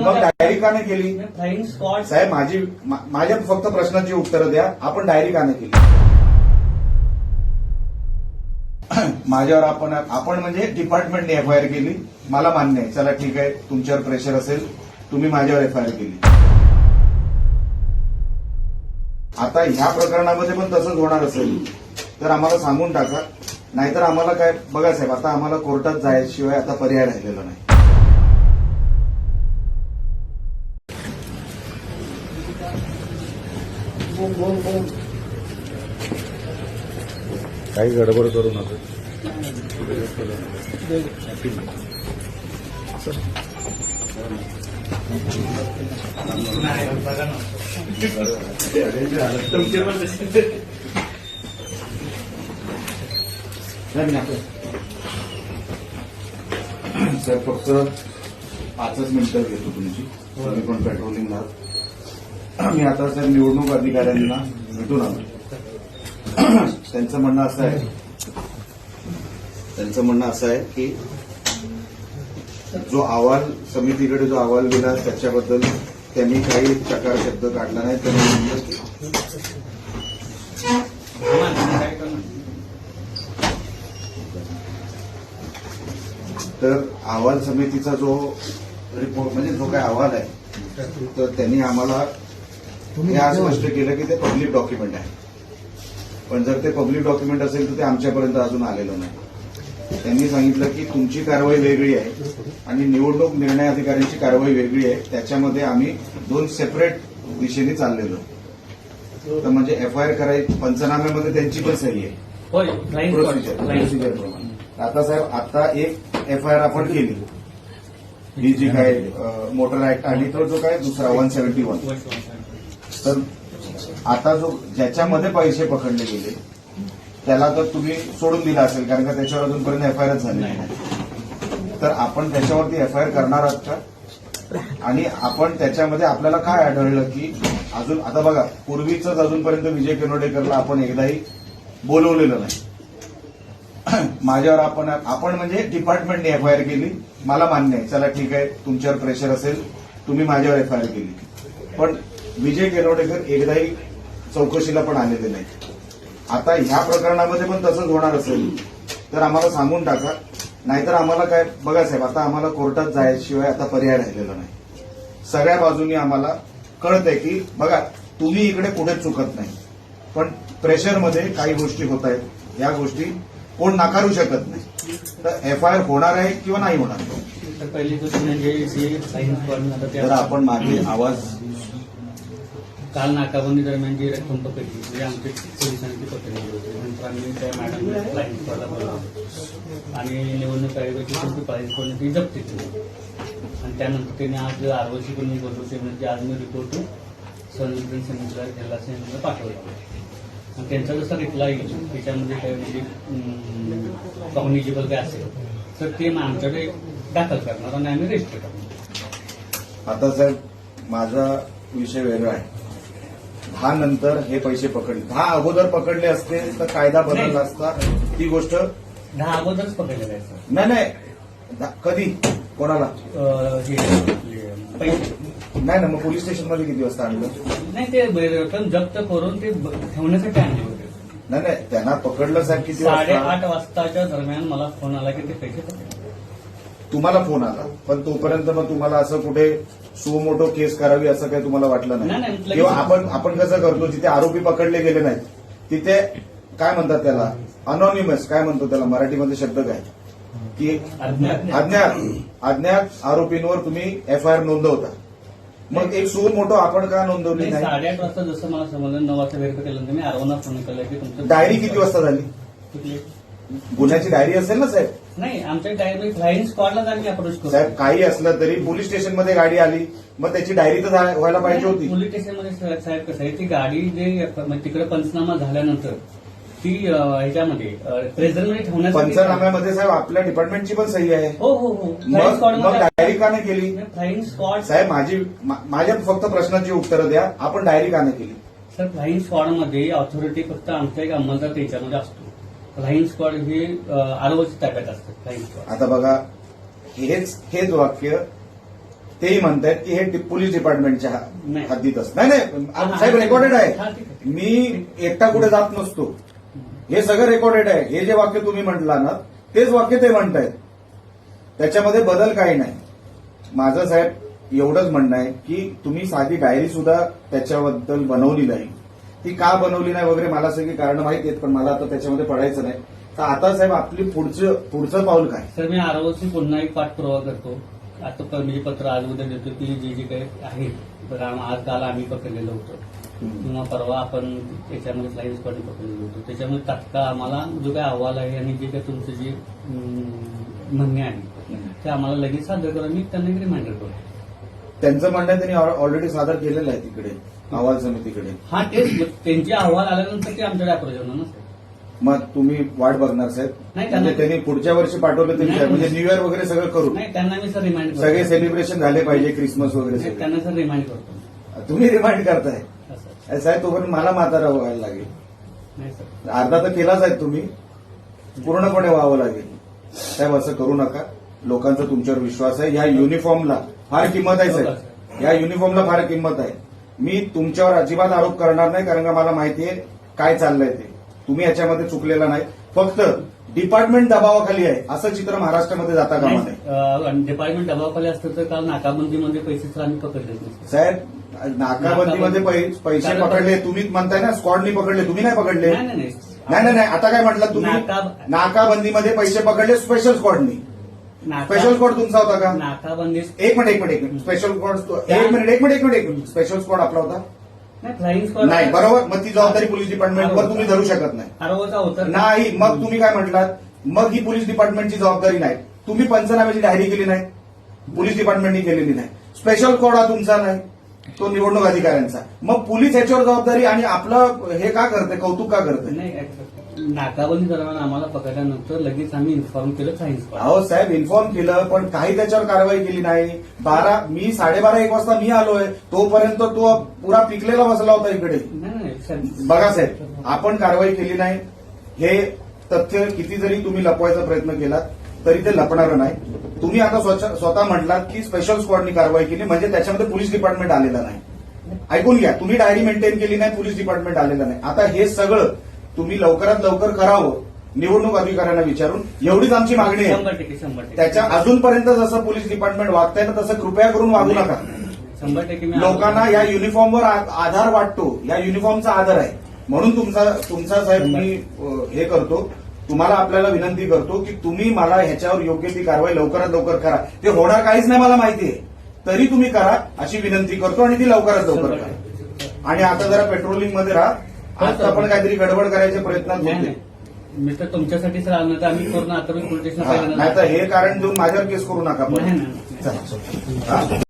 मग डायरी का नाही केली साहेब माझी मा- माझ्या फक्त प्रश्नाची उत्तरं द्या. आपण डायरी का नाही केली. माझ्यावर आपण आपण म्हणजे डिपार्टमेंटने एफ आय आर केली. मला मान्य आहे. चला ठीक आहे. तुमच्यावर प्रेशर असेल. तुम्ही माझ्यावर एफ आय आर केली. आता ह्या प्रकरणामध्ये पण तसंच होणार असेल. तर आम्हाला सांगून टाका. नाहीतर आम्हाला काय बघा साहेब आता आम्हाला कोर्टात जायशिवाय आता पर्याय राहिलेला नाही. काही गडबड करू नका. नाही, नाही. सर फक्त पाचच मिनिटं घेतो तुमची. तुम्ही पण पेट्रोलिंग आहात मी आता सर निवडणूक अधिकाऱ्यांना भेटून आलो. त्यांचं म्हणणं असं आहे. त्यांचं म्हणणं असं आहे की जो अहवाल समितीकडे जो अहवाल दिला त्याच्याबद्दल त्यांनी काही चकार शब्द काढला नाही त्यांनी म्हणलं तर अहवाल समितीचा जो रिपोर्ट म्हणजे जो काही अहवाल आहे तर त्यांनी आम्हाला हे आज स्पष्ट केलं की ते पब्लिक डॉक्युमेंट आहे. पण जर ते पब्लिक डॉक्युमेंट असेल तर ते आमच्यापर्यंत अजून आलेलं नाही. त्यांनी सांगितलं की तुमची कारवाई वेगळी आहे आणि निवडणूक निर्णय अधिकाऱ्यांची कारवाई वेगळी आहे. त्याच्यामध्ये आम्ही दोन सेपरेट दिशेने चाललेलो. तर म्हणजे एफ आय आर करायची पंचनाम्यामध्ये त्यांची पण सही आहे. प्रोसिजर प्रमाणे. आता साहेब आता एक एफ आय आर आपण केली. ही जी काय मोटर ऍक्ट आणि तो जो काय दुसरा वन सेव्हन्टी वन तर आता जो ज्याच्यामध्ये पैसे पकडले गेले त्याला तर तुम्ही सोडून दिला असेल कारण का त्याच्यावर अजूनपर्यंत एफ आय आरच झाली नाही. तर आपण त्याच्यावरती एफ आय आर करणार आहात का? आणि आपण त्याच्यामध्ये आपल्याला काय आढळलं की अजून आता बघा पूर्वीच अजूनपर्यंत विजय किनोडेकरला आपण एकदाही बोलवलेलं नाही. माझ्यावर आपण आपण म्हणजे डिपार्टमेंटने एफ आय आर केली मला मान्य आहे. चला ठीक आहे तुमच्यावर प्रेशर असेल तुम्ही माझ्यावर एफ आय आर केली. पण विजय केनवडेकर एकदाही चौकशीला पण आलेले नाही आता ह्या प्रकरणामध्ये पण तसंच होणार असेल. तर आम्हाला सांगून टाका. नाहीतर आम्हाला काय बघा साहेब आता आम्हाला कोर्टात जायशिवाय आता पर्याय राहिलेला नाही. सगळ्या बाजूनी आम्हाला कळतंय की बघा तुम्ही इकडे कुठेच चुकत नाही. पण प्रेशरमध्ये काही गोष्टी होत आहेत. या गोष्टी कोण नाकारू शकत नाही. तर एफ आय आर होणार आहे किंवा नाही होणार? तर म्हणजे आपण मागे आवाज काल नाकाबंदी दरम्यान जी रक्कम पकडली म्हणजे आमच्या पोलिसांनी ती पकडली होती. नंतर आम्ही त्या मॅडम फ्लाइंग स्क्वॉडला आणि निवडणूक आयोगाची पण ती फ्लाइंग ती जप्त केली आणि त्यानंतर त्यांनी आज आरवशी पण बोलवते म्हणजे आज मी रिपोर्ट संविधान समितीला जिल्हा समितीला पाठवला. आणि त्यांचा जसा रिप्लाय येईल त्याच्यामध्ये काय म्हणजे कॉम्युनिजेबल काय असेल तर ते मग आमच्याकडे दाखल करणार आणि आम्ही रजिस्टर करणार. आता साहेब माझा विषय वेगळा आहे. दहा नंतर हे पैसे पकडले. दहा अगोदर पकडले असते तर कायदा बदलला असता? ती गोष्ट? दहा अगोदरच पकडलेलं आहे सर नाही नाही. दा- कधी? कोणाला? अं, हे पैसे नाही ना मग पोलीस स्टेशनमध्ये किती वाजता आणलं? नाही ते रक्कम जप्त करून ते ब- ठेवण्यासाठी आणले होते. नाही नाही. त्यांना पकडलं साहेब किती साडेआठ वाजता वाजताच्या दरम्यान मला फोन आला की ते पैसे पकडले. तुम्हाला फोन आला. पण तोपर्यंत मग तुम्हाला असं कुठे सुमोटो केस करावी असं काही तुम्हाला वाटलं नाही, किंवा आपण आपण कसं करतो जिथे आरोपी पकडले गेले नाहीत तिथे काय म्हणतात त्याला? अनॉनिमस काय म्हणतो त्याला? मराठीमध्ये शब्द काय? की अज्ञात अज्ञात आरोपींवर तुम्ही एफ आय आर नोंदवता. मग एक सो मोठो आपण का नोंदवली नाही, साडेआठ वाजता जसं मला समजलं नऊ वाजता केल्यानंतर मी फोन केला की तुमचं डायरी किती वाजता झाली? गुन्ह्याची डायरी असेल ना साहेब? नाही आमच्या डायरी फ्लाईंग स्क्वॉडला आम्ही अप्रोच करू. साहेब काही असलं तरी पोलीस स्टेशनमध्ये गाडी आली मग त्याची डायरी तर झा- व्हायला पाहिजे होती. पोलीस स्टेशनमध्ये सा- साहेब कसं आहे ती गाडी जे म्हणजे तिकडे पंचनामा झाल्यानंतर ती अं, ह्याच्यामध्ये प्रेझरमध्ये ठेवण्यासाठी पंचनाम्यामध्ये साहेब आपल्या डिपार्टमेंटची पण सही आहे. हो हो हो. फ्लाईंग मग मग स्क्वॉडमध्ये डायरी का नाही केली? फ्लाईंग स्क्वॉड साहेब माझी मा- माझ्या फक्त प्रश्नाची उत्तरं द्या आपण डायरी का नाही केली? सर फ्लाईंग स्क्वॉडमध्ये ऑथॉरिटी फक्त आमच्या एक अंमलदार त्याच्यामध्ये असतो. फ्लाईंग स्क्वॉड हे आरोग्याच्या ताब्यात असतं फ्लाईंग स्क्वॉड आता बघा हेच हेच वाक्य तेही म्हणतायत की हे पोलीस डिपार्टमेंटच्या नाही. हद्दीत असत. नाही नाही साहेब रेकॉर्डेड आहे. मी एकटा कुठे जात नसतो. हे सगळं रेकॉर्डेड आहे. हे जे वाक्य तुम्ही म्हटला ना तेच वाक्य ते म्हणतायत. त्याच्यामध्ये बदल काही नाही. माझं साहेब एवढंच म्हणणं आहे की तुम्ही साधी डायरी सुद्धा त्याच्याबद्दल बनवली नाही. ती का बनवली नाही वगैरे मला सगळी कारण माहिती आहेत पण मला आता त्याच्यामध्ये पडायचं नाही. तर आता साहेब आपली पुढचं पुढचं पाऊल काय? सर मी आरोग्याशी पुन्हा एक पाठपुरावा करतो. आता म्हणजे पत्र आज उद्या देतो की जे जे काही आहे आज काल आम्ही पकडलेलं होतं. किंवा परवा आपण त्याच्यामध्ये फ्लाईंग स्पॉटिंग पकडलेलं होतं. त्याच्यामध्ये तात्काळ आम्हाला जो काही अहवाल आहे आणि जे काही तुमचं जे म्हणणे आहे ते आम्हाला लगेच सादर करून मी त्यांना रिमाइंडर करतो. त्यांचं म्हणणं त्यांनी ऑलरेडी सादर केलेलं आहे तिकडे. अहवाल समितीकडे. हा तेच त्यांचे अहवाल आल्यानंतर ते आमच्याकडे अप्रोच होणार ना मग तुम्ही वाट बघणार साहेब. नाही, त्यांना- म्हणजे त्यांनी पुढच्या वर्षी पाठवलं तरी? म्हणजे न्यू इयर वगैरे सगळं करू. नाही त्यांना मी सर रिमाइंड करतो. सगळे सेलिब्रेशन झाले पाहिजे क्रिसमस वगैरे नाही, सगळे. त्यांना सर रिमाइंड करतो. तुम्ही रिमाइंड करताय. अरे साहेब. तोपर्यंत मला म्हातारा व्हायला लागेल. नाही सर अर्धा तर केलाच आहे तुम्ही. पूर्णपणे व्हावं लागेल. साहेब असं करू नका. लोकांचा तुमच्यावर विश्वास आहे. या युनिफॉर्मला फार किंमत आहे साहेब? या युनिफॉर्मला फार किंमत आहे. मी तुमच्यावर अजिबात आरोप करणार नाही कारण का मला माहिती आहे काय चाललंय ते. तुम्ही याच्यामध्ये चुकलेला नाही. फक्त डिपार्टमेंट दबावाखाली आहे. असं चित्र महाराष्ट्रामध्ये जाता कामा नये. डिपार्टमेंट दबावाखाली असतं तर काल नाकाबंदीमध्ये पैसे आम्ही पकडले साहेब नाकाबंदीमध्ये पैसे पकडले. तुम्ही म्हणताय ना स्क्वॉडनी पकडले. तुम्ही नाही पकडले? नाही नाही नाही. नाही नाही नाही. आता काय म्हटलं तुम्ही? नाका- नाकाबंदीमध्ये पैसे पकडले स्पेशल स्क्वॉडनी. नाका- स्पेशल स्क्वॉड तुमचा होता का? नाकाबंदी एक मिनिट एक मिनिट एक मिनिट. स्पेशल स्क्वॉड एक मिनिट एक मिनिट एक मिनिट एक मिनिट. स्पेशल स्क्वॉड आपला होता? नाही फ्लाईंग स्क्वॉड नाही बरोबर. मग ती जबाबदारी पोलीस डिपार्टमेंटवर तुम्ही धरू शकत नाही. आरोग्याचा होता. नाही मग तुम्ही काय म्हटलात? मग ही पोलीस डिपार्टमेंटची जबाबदारी नाही. तुम्ही पंचनाम्याची डायरी केली नाही. पोलीस डिपार्टमेंटनी केलेली नाही. स्पेशल कोड हा तुमचा नाही. तो निवडणूक अधिकाऱ्यांचा. मग पोलीस याच्यावर जबाबदारी आणि आपलं हे का करते? कौतुक का करते? नाकाबंदी दरम्यान आम्हाला पकडल्यानंतर लगेच आम्ही इन्फॉर्म केलं स्क्वॉड अहो साहेब इन्फॉर्म केलं पण काही त्याच्यावर कारवाई केली नाही. बारा मी साडेबारा एक वाजता मी आलोय. तोपर्यंत तो पुरा पिकलेला बसला होता इकडे. बघा साहेब आपण कारवाई केली नाही. हे तथ्य किती जरी तुम्ही लपवायचा प्रयत्न केलात तरी ते लपणारं नाही. तुम्ही आता स्वतः म्हटलात की स्पेशल स्क्वॉडनी कारवाई केली म्हणजे त्याच्यामध्ये पोलीस डिपार्टमेंट आलेलं नाही. ऐकून घ्या तुम्ही डायरी मेंटेन केली नाही पोलीस डिपार्टमेंट आलेलं नाही. आता हे सगळं तुम्ही लवकरात लवकर करावं. निवडणूक अधिकाऱ्यांना विचारून एवढीच आमची मागणी आहे. त्याच्या अजूनपर्यंत जसं पोलीस डिपार्टमेंट वागतंय ना तसं कृपया करून वागू नका. शंभर टक्के लोकांना या युनिफॉर्मवर आधार वाटतो. या युनिफॉर्मचा आधार आहे. म्हणून तुमचा तुमचा साहेब मी हे करतो. तुम्हाला आपल्याला विनंती करतो की तुम्ही मला ह्याच्यावर योग्य ती कारवाई लवकरात लवकर करा. ते होणार काहीच नाही मला माहिती आहे. तरी तुम्ही करा अशी विनंती करतो आणि ती लवकरात लवकर करा. आणि आता जरा पेट्रोलिंगमध्ये राहा. आता आपण काहीतरी गडबड करायच्या प्रयत्नात नाही होते नाही मी तर आम्ही पूर्ण आता मी पोलीस नाही तर हे कारण देऊन माझ्यावर केस करू नका. पण?